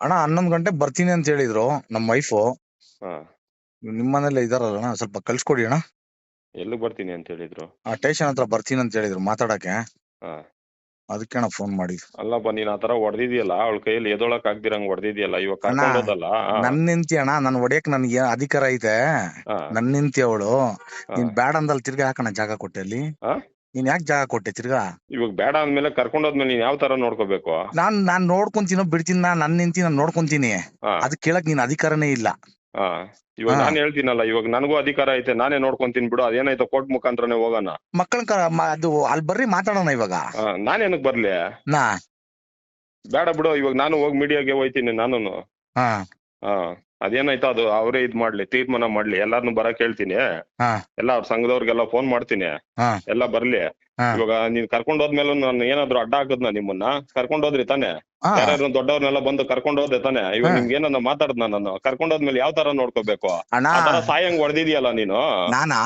ಅಣ್ಣ ಹನ್ನೊಂದ್ ಗಂಟೆ ಬರ್ತೀನಿ ಅಂತ ಹೇಳಿದ್ರು ನಮ್ ವೈಫು ಹಾ. ನಿಮ್ ಮನೇಲೆ ಇದಾರಲ್ಲ ಅಣ್ಣ ಸ್ವಲ್ಪ ಕಳ್ಸ್ಕೊಡಿ ಅಣ್ಣ. ಎಲ್ಲಿಗೆ ಬರ್ತೀನಿ ಅಂತ ಹೇಳಿದ್ರು? ಆ ಸ್ಟೇಷನ್ ಹತ್ರ ಬರ್ತೀನಿ ಅಂತ ಹೇಳಿದ್ರು ಮಾತಾಡಕ್ಕೆ. ಹಾ. ಅದಕ್ಕೆ ಅಣ್ಣ ಫೋನ್ ಮಾಡಿ ಅಲ್ಲಪ್ಪ ನೀನ್ ಆತರ ಹೊಡೆದಿದ್ಯಲ್ಲ ಅವಳ ಕೈಯಲ್ಲಿ ಎದೊಳಕ್ ಆಗ್ದಿರಂಗ್ ಹೊಡೆದಿದ್ಯಲ್ಲ ಇವಾಗ ಅಣ್ಣ, ಕರ್ಕೊಂಡ್ ನನ್ ನಿಂತಿ ಅಣ್ಣ ನನ್ ಹೊಡಿಯಕ್ ನನ್ಗೆ ಅಧಿಕಾರ ಐತೆ. ನನ್ ನಿಂತಿ ಅವಳು. ನೀನ್ ಬ್ಯಾಡ ಅಂದಲ್ ತಿರ್ಗಾ ಹಾಕಣ ಜಾಗ ಕೊಟ್ಟೆ ಅಲ್ಲಿ? ನೀನ್ ಯಾಕೆ ಜಾಗ ಕೊಟ್ಟೆ ತಿರ್ಗಾ? ಇವಾಗ ಬೇಡ ಅಂದ್ಮೇಲೆ ಕರ್ಕೊಂಡ್ ಹೋದ್ಮೇಲೆ ನೀನ್ ಯಾವ ತರ ನೋಡ್ಕೋಬೇಕು? ನಾನ್ ನಾನ್ ನೋಡ್ಕೊಂತೀನೋ ಬಿಡ್ತೀನಿ ನಾನ್ ನನ್ ನಿಂತಿ ನಾನ್ ನೋಡ್ಕೊಂತೀನಿ. ಹಾ. ಅದ್ ಕೇಳಕ್ ನೀನ್ ಅಧಿಕಾರನೇ ಇಲ್ಲ. ಹಾ. ಇವಾಗ ಹಾ. ನಾನ್ ಹೇಳ್ತೀನಲ್ಲ ಇವಾಗ ನನಗೂ ಅಧಿಕಾರ ಐತೆ ನಾನೇ ನೋಡ್ಕೊಂತೀನಿ ಬಿಡು ಅದೇನಾಯ್ತು ಕೋರ್ಟ್ ಮುಖಾಂತರನೇ ಹೋಗೋಣ? ಮಕ್ಕಳ ಅದು ಅಲ್ಲಿ ಬರ್ರಿ ಮಾತಾಡೋಣ ಇವಾಗ. ಹಾ ನಾನೇನಕ್ ಬರ್ಲಿ? ನಾ. ಬೇಡ ಬಿಡು ಇವಾಗ ನಾನು ಹೋಗಿ ಮೀಡಿಯಾಗೆ ಹೋಯ್ತೀನಿ ನಾನು ಹಾ. ಹಾ. ಅದೇನಾಯ್ತು ಅದು ಅವರೇ ಇದ್ ಮಾಡ್ಲಿ ತೀರ್ಮಾನ ಮಾಡ್ಲಿ ಎಲ್ಲಾರ್ನು ಬರಕ್ ಹೇಳ್ತೀನಿ ಹಾ. ಎಲ್ಲ ಅವ್ರ ಸಂಘದವ್ರಿಗೆಲ್ಲ ಫೋನ್ ಮಾಡ್ತೀನಿ. ಹಾ. ಎಲ್ಲ ಬರ್ಲಿ. ಹಾ. ಇವಾಗ ನೀನ್ ಕರ್ಕೊಂಡ್ ಹೋದ್ಮೇಲೆ ನಾನು ಏನಾದ್ರು ಅಡ್ಡ ಹಾಕದ್ನ ನಿಮ್ಮನ್ನ ಕರ್ಕೊಂಡ್ ಹೋದ್ರಿ ತಾನೆ. ಹಾ. ಯಾರ್ಯಾರು ದೊಡ್ಡವ್ರನ್ನೆಲ್ಲ ಬಂದು ಕರ್ಕೊಂಡ್ ಹೋದೆ ತಾನೆ. ಇವಾಗ ಹಾ. ನಿಮ್ಗೆ ಏನನ್ನ ಮಾತಾಡ್ದ ನಾನು? ಕರ್ಕೊಂಡ್ ಹೋದ್ಮೇಲೆ ಯಾವ ತರ ನೋಡ್ಕೋಬೇಕು? ಅಣ್ಣ. ಆ ತರ ಸಾಯಂಗ್ ಹೊಡೆದಿದ್ಯಲ್ಲ ನೀನು? ನಾನಾ?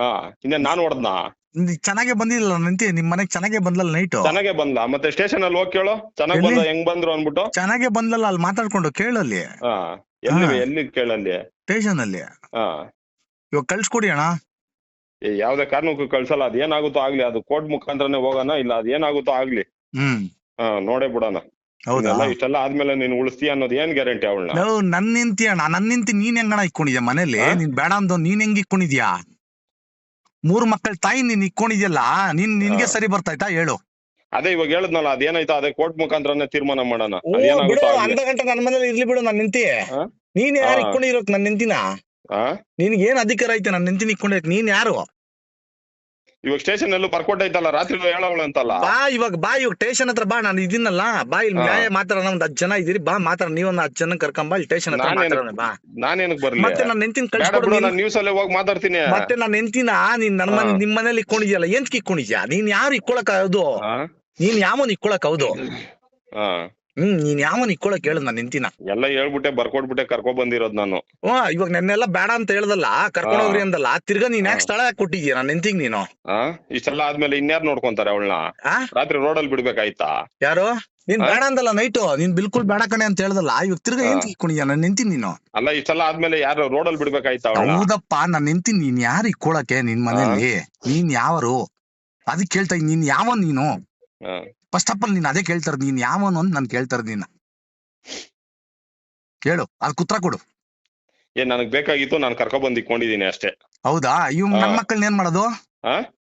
ಹಾ. ಹಿಂದೆ ನಾನ್ ಹೊಡೆದ್ನ? ನೀ ಚೆನ್ನಾಗೆ ಬಂದಿಲ್ಲ ನಿಂತಿ ನಿಮ್ ಮನೆಗ್ ಚೆನ್ನಾಗೆ ಬಂದ್ಲಲ್ಲ ನೈಟ್ ಚೆನ್ನಾಗೆ ಬಂದ ಮತ್ತೆ ಸ್ಟೇಷನ್ ಅಲ್ಲಿ ಹೋಗಿ ಕೇಳು. ಚೆನ್ನಾಗ್ ಎಲ್ಲಿ? ಬಂದ ಹೆಂಗ್ ಬಂದ್ರು ಅನ್ಬಿಟ್ಟು ಚೆನ್ನಾಗೆ ಬಂದ್ಲಲ್ಲ ಅಲ್ಲಿ ಮಾತಾಡ್ಕೊಂಡು ಕೇಳಲ್ಲಿ ಹಾ. ಎಲ್ಲಿ. ಎಲ್ಲಿ ಕೇಳಲ್ಲಿ ಸ್ಟೇಷನ್ ಅಲ್ಲಿ ಹಾ. ಇವಾಗ ಕಳ್ಸ್ಕೊಡಿ ಅಣ್ಣ. ಯಾವ್ದೇ ಕಾರಣಕ್ಕೂ ಕಳ್ಸಲ್ಲ. ಅದ್ ಏನಾಗುತ್ತೋ ಆಗ್ಲಿ ಅದು ಕೋರ್ಟ್ ಮುಖಾಂತರನೇ ಹೋಗೋಣ ಇಲ್ಲ ಅದ್ ಏನಾಗುತ್ತೋ ಆಗ್ಲಿ. ಹ್ಮ್. ಹಾ ನೋಡೇ ಬಿಡೋಣ. ಹೌದಾ? ಇದೆಲ್ಲ ಇಷ್ಟೆಲ್ಲ ಆದ್ಮೇಲೆ ನೀನ್ ಉಳಿಸ್ತೀಯ ಅನ್ನೋದು ಏನ್ ಗ್ಯಾರಂಟಿ ಅವಳನ್ನ? ನಾವು ನನ್ ನಿಂತಿ ಅಣ್ಣ ನನ್ ನಿಂತಿ ನೀನ್ ಹೆಂಗಣ ಇಕ್ಕೊಂಡಿದ್ಯಾ ಮನೇಲಿ? ನೀನ್ ಬೇಡ ಅಂದು ನೀನ್ ಹೆಂಗ್ ಇಕ್ಕೊಂಡಿದ್ಯಾ? ಮೂರ್ ಮಕ್ಕಳ ತಾಯಿ ನೀನ್ ಇಕ್ಕೊಂಡಿದ್ಯಲ್ಲ ನೀನ್ ನಿನ್ಗೆ. ಸರಿ ಬರ್ತಾಯ್ತಾ? ಹೇಳು. ಅದೇ ಇವಾಗ ಹೇಳದ್ನಲ್ಲ ಅದೇನಾಯ್ತು? ಅದೇ ಕೋರ್ಟ್ ಮುಖಾಂತರನೇ ತೀರ್ಮಾನ ಮಾಡೋಣ. ಓ ಬಿಡು ಅದೇನಾಗುತ್ತೋ ಆಗ್ಲಿ ಅರ್ಧ ಗಂಟೆ ನನ್ ಮನೇಲಿ ಇರ್ಲಿ ಬಿಡು ನಾನು ನಿಂತಿ? ನೀನ್ ಯಾರು ಹಾ. ಇಕ್ಕೊಂಡಿರೋಕ್ ನನ್ ನಿಂತಿನ? ಹಾ ನಿನ್ಗೆ ಏನ್ ಅಧಿಕಾರ ಐತೆ ನಾನು ನಿಂತಿನ ಇಕ್ಕೊಂಡಿರಕ್ ನೀನ್ ಯಾರು? ಇವಾಗ ಸ್ಟೇಷನ್ ಎಲ್ಲೂ ಬರ್ಕೊಟ್ಟೈತಲ್ಲ ರಾತ್ರಿ ಹೇಳವಳ ಅಂತಲ್ಲ. ಬಾ ಇವಾಗ ಬಾ ಇವಾಗ ಸ್ಟೇಷನ್ ಹತ್ರ ಬಾ ನಾನು ಇದೀನಲ್ಲ ಬಾ ಇಲ್ಲಿ ಹಾ. ನ್ಯಾಯ ಮಾತಾಡೋಣ ಒಂದ್ ಹತ್ತು ಜನ ಇದೀರಿ ಬಾ ಮಾತಾಡ ನೀವೊಂದ್ ಹತ್ತು ಜನ ಕರ್ಕೊಂಬಾ ಇಲ್ಲಿ ಸ್ಟೇಷನ್ ಹತ್ರ ನಾನೇನು- ಮಾತಾಡೋಣ ಬಾ. ನಾನೇನಕ್ ಬರ್ಲಿ? ಮತ್ತೆ ನಾನು ನಿಂತಿನ ಬೇಡ ನೀನು. ನಾನು ನ್ಯೂಸ್ ಅಲ್ಲೇ ಹೋಗಿ ಮಾತಾಡ್ತೀನಿ. ಮತ್ತೆ ನಾನು ನೆಂತಿನ? ನೀನ್ ನನ್ನ ಮನೆ ಹಾ. ನಿಮ್ ಮನೇಲಿ ಇಕ್ಕೊಂಡಿದ್ಯಲ್ಲ ಎಂತ ಇಕ್ಕೊಂಡಿದ್ಯಾ ನೀನ್ ಯಾರು ಇಕ್ಕೊಳಕ್ ಅದು ಹಾ? ನೀನ್ ಯಾವನ್ ಇಕ್ಕೊಳಕ್ ಹೌದು? ಹಾ. ಹ್ಮ್ ನೀನ್ ಯಾವನ್ ಇಕ್ಕೊಳಕ್ ಹೇಳದ್ ನಾನ್ ನಿಂತಿನ. ಎಲ್ಲ ಹೇಳ್ಬಿಟ್ಟೆ ಬರ್ಕೊಟ್ಬಿಟ್ಟೆ ಕರ್ಕೊಂಡ್ ಬಂದಿರೋದ್ ನಾನು. ವಾ ಇವಾಗ ನೆನ್ನೆಲ್ಲ ಬೇಡ ಅಂತ ಹೇಳ್ದಲ್ಲ ಕರ್ಕೊಂಡ್. ಹೋಗ್ರಿ ಅಂದಲ್ಲ ತಿರ್ಗಾ ನೀನ್ ಯಾಕೆ. ಸ್ಥಳ ಯಾಕೆ ಕೊಟ್ಟಿದ್ಯಾ ನಾನು ನಿಂತಿಗ್ ನೀನು. ಹಾ ಇಷ್ಟೆಲ್ಲ ಆದ್ಮೇಲೆ ಇನ್ಯಾರು ನೋಡ್ಕೊಂತಾರೆ ಅವಳನ್ನ? ಆ? ರಾತ್ರಿ ರೋಡಲ್ಲಿ ಬಿಡ್ಬೇಕಾಯ್ತಾ? ಯಾರು? ನೀನ್ ಬೇಡ ಅಂದಲ್ಲ ನೈಟು ನೀನ್ ಬಿಲ್ಕುಲ್ ಬೇಡ ಕಣೆ ಅಂತ ಹೇಳ್ದಲ್ಲ ಇವಾಗ ತಿರ್ಗಾ. ಏನ್ ಇಕ್ಕೊಂಡಿದ್ಯಾ ನಾನ್ ನಿಂತೀನಿ ನೀನು. ಅಲ್ಲ ಇಷ್ಟೆಲ್ಲ ಆದ್ಮೇಲೆ ಯಾರು ರೋಡಲ್ಲಿ ಬಿಡ್ಬೇಕಾಯ್ತಾ ಅವಳನ್ನ? ಹೌದಪ್ಪ ನಾನ್ ನಿಂತೀನಿ. ನೀನ್ ಯಾರು ಇಕ್ಕೊಳಕ್ಕೆ ನಿನ್ ಮನೇಲಿ? ನೀನ್ ಯಾವರು? ಅದಕ್ಕೆ ಕೇಳ್ತಾ ನೀನ್ ಯಾವ ನೀನು. ಫಸ್ಟ್ ಆಫ್ ಆಲ್ ನೀನ್ ಅದೇ ಕೇಳ್ತಾರ ನೀನ್ ಯಾವನು ಅಂತ ನಾನು ಕೇಳ್ತಾರ ನಿನ್ನ. ನೀನ್ ಕೇಳು. ಅದ್ ಕುತ್ರ ಕೊಡು. ಏನ್ ನನಗ್ ಬೇಕಾಗಿತ್ತು. ನಾನು ಕರ್ಕೊಂಡ್ ಬಂದ್ ಇಕ್ಕೊಂಡಿದೀನಿ ಅಷ್ಟೇ. ಹೌದಾ? ಇವ್. ನನ್ ಮಕ್ಕಳನ್ನ ಏನ್ ಮಾಡೋದು?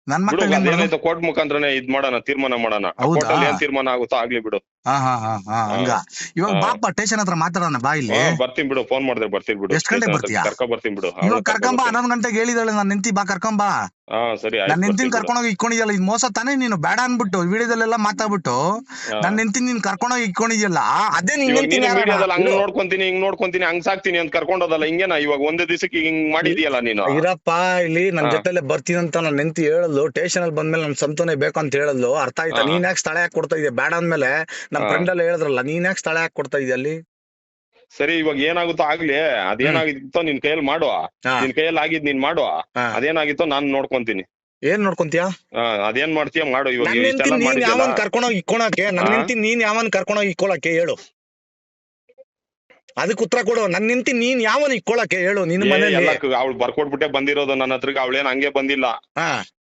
ನನ್ ಮಕ್ಕಳು ಮಕ್ಕಳನ್ನ ಕೋರ್ಟ್ ಮುಖಾಂತರನೇ ಇದ್ ಮಾಡೋಣ ತೀರ್ಮಾನ ಮಾಡೋಣ. ಹೌದಾ? ಕೋರ್ಟ್ ಅಲ್ಲಿ ಏನ್ ತೀರ್ಮಾನ ಆಗುತ್ತೋ ಆಗ್ಲಿ ಬಿಡು. ಹಾ ಹಾ ಹಾ ಹಾ ಹಂಗ. ಇವಾಗ. ಬಾಪ ಸ್ಟೇಷನ್ ಹತ್ರ ಮಾತಾಡೋಣ ಬಾ ಇಲ್ಲಿ. ಬರ್ತೀನಿ ಬಿಡು ಫೋನ್ ಮಾಡಿದ್ರೆ ಬರ್ತೀನಿ ಬಿಡು. ಎಷ್ಟ್ ಗಂಟೆಗ್ ಬರ್ತೀಯಾ? ಕರ್ಕೊ ಬರ್ತೀನಿ ಬಿಡು. ಇವಾಗ ಕರ್ಕೊಂಬಾ. ಹನ್ನೊಂದ್ ಗಂಟೆಗೆ ಹೇಳಿದಾಳೆ ನಾನು ನಿಂತಿ ಬಾ ಕರ್ಕೊಂಬಾ. ಹಾ ಸರಿ ನಾನು ನಿಂತಿನ ಕರ್ಕೊಂಡೋಗಿ ಇಕ್ಕೊಂಡಿದ್ಯಲ್ಲ ಇದು ಮೋಸ ತಾನೇ ನೀನು ಬೇಡ ಅನ್ಬಿಟ್ಟು ವಿಡಿಯೋದಲ್ಲೆಲ್ಲ ಮಾತಾಡ್ಬಿಟ್ಟು ನಾನು ನಿಂತಿನ ನೀನ್ ಕರ್ಕೊಂಡೋಗಿ ಇಕ್ಕೊಂಡಿದ್ಯಲ್ಲ ಅದೇ ನೀನ್ ನಿಂತಿನ ಮೀಡಿಯಾದಲ್ಲಿ ಹಂಗ್ ನೋಡ್ಕೊಂತೀನಿ ಹಿಂಗ್ ನೋಡ್ಕೊಂತೀನಿ ಹಂಗ್ ಸಾಕ್ತೀನಿ ಅಂತ ಕರ್ಕೊಂಡೋದಲ್ಲ ಹಿಂಗೇನ? ಇವಾಗ ಒಂದೇ ದಿವಸಕ್ಕೆ ಹಿಂಗ್ ಮಾಡಿದ್ಯಲ್ಲ ನೀನು? ಇರಪ್ಪ ಇಲ್ಲಿ ನನ್. ಜೊತೆಲೆ ಬರ್ತೀನಿ ಅಂತ ನಾನು ನಿಂತಿ ಹೇಳಲು ಟೇಷನ್ ಅಲ್ಲಿ ಬಂದ್ಮೇಲೆ ನಮ್ ಸಂತೋನೆ ಬೇಕು ಅಂತ ಹೇಳಲು ಅರ್ಥ ಆಯ್ತಾ. ನೀನ್ ಯಾಕೆ ಸ್ಥಳ ಯಾಕೆ ಕೊಡ್ತಾ ಇದೆಯಾ? ಬೇಡ ಅಂದ್ಮೇಲೆ ನಮ್ ಫ್ರೆಂಡ್ ಎಲ್ಲ ಹೇಳಿದ್ರಲ್ಲ ನೀನ್ ಯಾಕೆ ಸ್ಥಳ ಯಾಕೆ ಕೊಡ್ತಾ ಇದೆಯಾ ಅಲ್ಲಿ? ಸರಿ ಇವಾಗ ಏನಾಗುತ್ತೋ ಆಗ್ಲಿ ಅದೇನಾಗಿತ್ತೋ ನಿನ್ ಕೈಯಲ್ಲಿ ಮಾಡುವ. ನಿನ್ ಕೈಯಲ್ಲಿ ಆಗಿದ್ ನೀನ್ ಮಾಡುವ. ಅದೇನಾಗಿತ್ತೋ ನಾನ್ ನೋಡ್ಕೊಂತೀನಿ. ಏನ್ ನೋಡ್ಕೊಂತೀಯ? ಅದೇನ್ ಮಾಡ್ತೀಯ ಮಾಡು ಇವಾಗ ನನ್ ಯಾವನ್ ಕರ್ಕೊಂಡೋಗಿ ಇಕ್ಕೊಳಕ್ಕೆ ನನ್ ನಿಂತೀನಿ ನಿಂತಿ ನೀನ್ ಯಾವನ್ ಕರ್ಕೊಂಡೋಗಿ ಇಕ್ಕೊಳಕ್ಕೆ ಹೇಳು. ಅದಕ್ಕೆ ಉತ್ತರ ಕೊಡು ನನ್ ನಿಂತಿ ನೀನ್ ಯಾವನ್ ಇಕ್ಕೊಳಕ್ಕೆ ಹೇಳು ನಿನ್ ಮನೆಯಲ್ಲಿ. ಅವಳು ಬರ್ಕೊಟ್ಬಿಟ್ಟೆ ಬಂದಿರೋದು ನನ್ನ ಹತ್ರಕ್ಕೆ ಅವಳೇನ್ ಹಂಗೆ ಬಂದಿಲ್ಲ.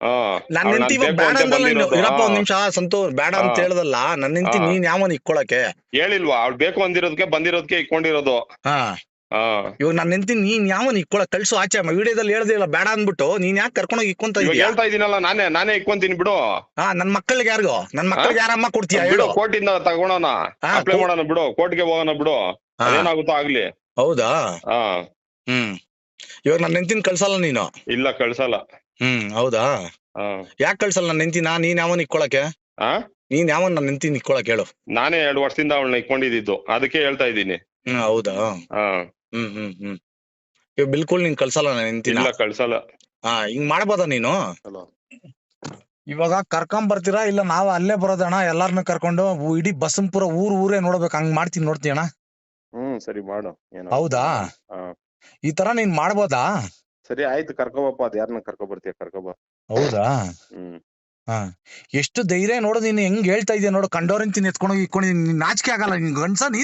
ಹಾ ಹಾ ನನ್ ಅವ್ಳ್ ನಿಂತಿ ನಾನ್ ಇವಾಗ ಬೇಡ ಅಂದಲ್ಲ ನೀನು. ಇರಪ್ಪ ಒಂದ್ ನಿಮಿಷ ಸಂತೋಷ್ ಬೇಡ ಅಂತ. ಹೇಳ್ದಲ್ಲ. ನನ್ ನಿಂತಿ ನೀನ್ ಯಾವನ್ ಇಕ್ಕೊಳಕ್ಕೆ ಹೇಳಿಲ್ವಾ ಅವ್ಳು ಬೇಕು ಅಂದಿರೋದಕ್ಕೆ ಬಂದಿರೋದಕ್ಕೆ ಇಕ್ಕೊಂಡಿರೋದು ಹಾ. ಇವಾಗ ನನ್ನ ಹೆಂಡತಿ ನೀನ್ ಯಾವನ್ ಇಕ್ಕೊಳಕ್ ಕಳ್ಸು ಆಚೆ ವಿಡಿಯೋದಲ್ಲಿ ಹೇಳ್ದಿಲ್ಲ ಬೇಡ ಅಂದ್ಬಿಟ್ಟು. ನೀನ್ ಯಾಕೆ ಕರ್ಕೊಂಡೋಗಿ ಇಕ್ಕೊಂತ ಹೇಳ್ತಾ ಇದೀನಲ್ಲ ನಾನೇ ನಾನೇ ಇಕ್ಕೊಂತೀನಿ ಬಿಡು. ಹಾ ನನ್ ಮಕ್ಕಳಿಗೆ ಯಾರಿಗೋ? ನನ್ ಮಕ್ಕಳಿಗೆ ಯಾರಮ್ಮ ಕೊಡ್ತೀಯ? ಬಿಡು ಕೋರ್ಟಿಂದ ತಗೊಳೋಣ. ಅಪ್ಲೈ ಮಾಡೋಣ ಬಿಡು ಕೋರ್ಟ್ಗೆ ಹೋಗೋಣ ಬಿಡು. ಏನಾಗುತ್ತೋ ಆಗ್ಲಿ. ಹೌದಾ? ಹ್ಮ್. ಇವಾಗ ನನ್ ನೆಂತಿನ ಕಳ್ಸಲ್ಲ ನೀನು? ಇಲ್ಲ ಕಳ್ಸಲ್ಲ. ಹ್ಮ್ ಹೌದಾ? ಹಾ. ಯಾಕೆ ಕಳ್ಸಲ್ಲ ನನ್ ನಾ ನೀನ್ ಯಾವನ್ ಇಕ್ಕೊಳಕ್ಕೆ? ಹಾ ನೀನ್ ಯಾವನ್ ನನ್ ನೆಂತಿನ ಇಕ್ಕೊಳಕ್ ಹೇಳು. ನಾನೇ ಎರಡು ವರ್ಷದಿಂದ ಅವಳನ್ನ ಇಟ್ಕೊಂಡಿದ್ದು ಅದಕ್ಕೆ ಹೇಳ್ತಾ ಇದ್ದೀನಿ. ಹ್ಮ್ ಹೌದಾ? ಹಾ. ಹ್ಮ್ ಹ್ಮ್ ಹ್ಮ್. ಇವಾಗ ಬಿಲ್ಕುಲ್ ನೀನ್ ಕಳ್ಸಲ್ಲ ನನ್ನ ನೆಂತಿನ ಇಲ್ಲ ಕಳ್ಸಲ್ಲ. ಹಾ ಹಿಂಗ್ ಮಾಡ್ಬೋದಾ ನೀನು. ಇವಾಗ ಕರ್ಕೊಂಡ್ ಬರ್ತೀರಾ? ಇಲ್ಲ ನಾವ್ ಅಲ್ಲೇ ಬರೋದಣ್ಣ ಎಲ್ಲಾರ್ನ ಕರ್ಕೊಂಡು ಊ- ಇಡೀ ಬಸಂಪುರ ಊರ್ ಊರೇ ನೋಡ್ಬೇಕು. ಹಂಗ್ ಮಾಡ್ತೀನಿ ನೋಡ್ತೀನಿ ಅಣ್ಣ. ಹ್ಮ್ ಸರಿ ಮಾಡು. ಏನೋ. ಹೌದಾ? ಹಾ. ಈ ತರ ನೀನ್ ಮಾಡ್ಬೋದಾ? ಸರಿ ಆಯ್ತು ಕರ್ಕೊಬಪ್ಪ ಅದ್ ಯಾರನ್ನ ಕರ್ಕೊ ಬರ್ತೀಯ ಕರ್ಕೊಬ. ಹೌದಾ? ಹ್ಮ್. ಹಾ. ಎಷ್ಟು ಧೈರ್ಯ ನೋಡು ನೀನು ಹೆಂಗ್ ಹೇಳ್ತಾ ಇದೀಯ ನೋಡು ಕಂಡೋರಿಂತ ಎತ್ಕೊಂಡೋಗಿ ಇಕ್ಕೊಂಡು ನಾಚಿಕೆ ಆಗಲ್ಲ ನಿನ್ ಗಂಡ್ಸ ನೀನ್